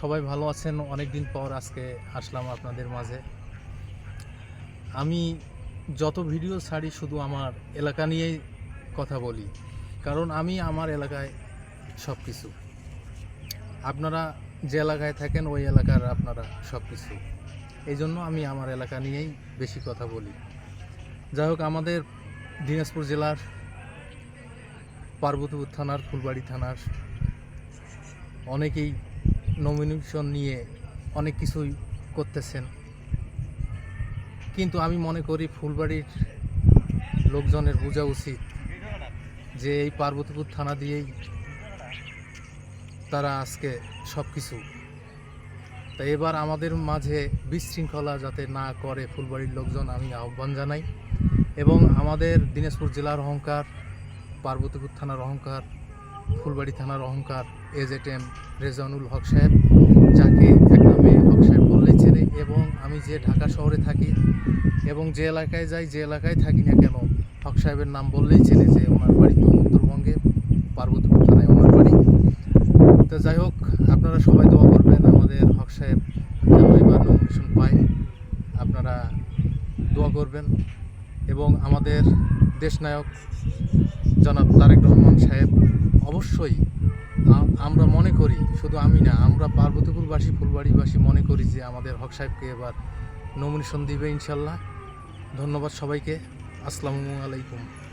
সবাই ভালো আছেন অনেক দিন পর আজকে আসলাম আপনাদের মাঝে। আমি যত ভিডিও ছাড়ি শুধু আমার এলাকা নিয়েই কথা বলি, কারণ আমি আমার এলাকায় সব কিছু আপনারা যে এলাকায় থাকেন, ওই এলাকার আপনারা সব কিছু এই জন্য আমি আমার এলাকা নিয়েই বেশি কথা বলি। যাই হোক, আমাদের দিনাজপুর জেলার পার্বতীপুর থানার, ফুলবাড়ি থানার অনেকেই নমিনেশন নিয়ে অনেক কিছুই করতেছেন। কিন্তু আমি মনে করি ফুলবাড়ির লোকজনের বোঝা উচিত যে এই পার্বতীপুর থানা দিয়েই তারা আজকে সব কিছু তা এবার আমাদের মাঝে বিশৃঙ্খলা যাতে না করে ফুলবাড়ির লোকজন, আমি আহ্বান জানাই। এবং আমাদের দিনাজপুর জেলার অহংকার, পার্বতীপুর থানার অহংকার, ফুলবাড়ি থানার অহংকার এজেট এম রেজানুল হক সাহেব, যাকে এক নামে হক সাহেব বললেই চেনে এবং আমি যে ঢাকা শহরে থাকি এবং যে এলাকায় যাই, যে এলাকায় থাকি না কেন, হক সাহেবের নাম বললেই চেনে যে ওনার বাড়ি তো উত্তরবঙ্গে, পার্বতীপুর থানায় ওনার বাড়ি। তো যাই হোক, আপনারা সবাই দোয়া করবেন আমাদের হক সাহেব যেন এবার নমিনেশন পায়, আপনারা দোয়া করবেন। এবং আমাদের দেশনায়ক জনাব তারেক রহমান সাহেব অবশ্যই আমরা মনে করি, শুধু আমি না, আমরা পার্বতীপুরবাসী, ফুলবাড়িবাসী মনে করি যে আমাদের হক সাহেবকে এবার নমিনেশন দিবে ইনশাল্লাহ। ধন্যবাদ সবাইকে। আসসালামু আলাইকুম।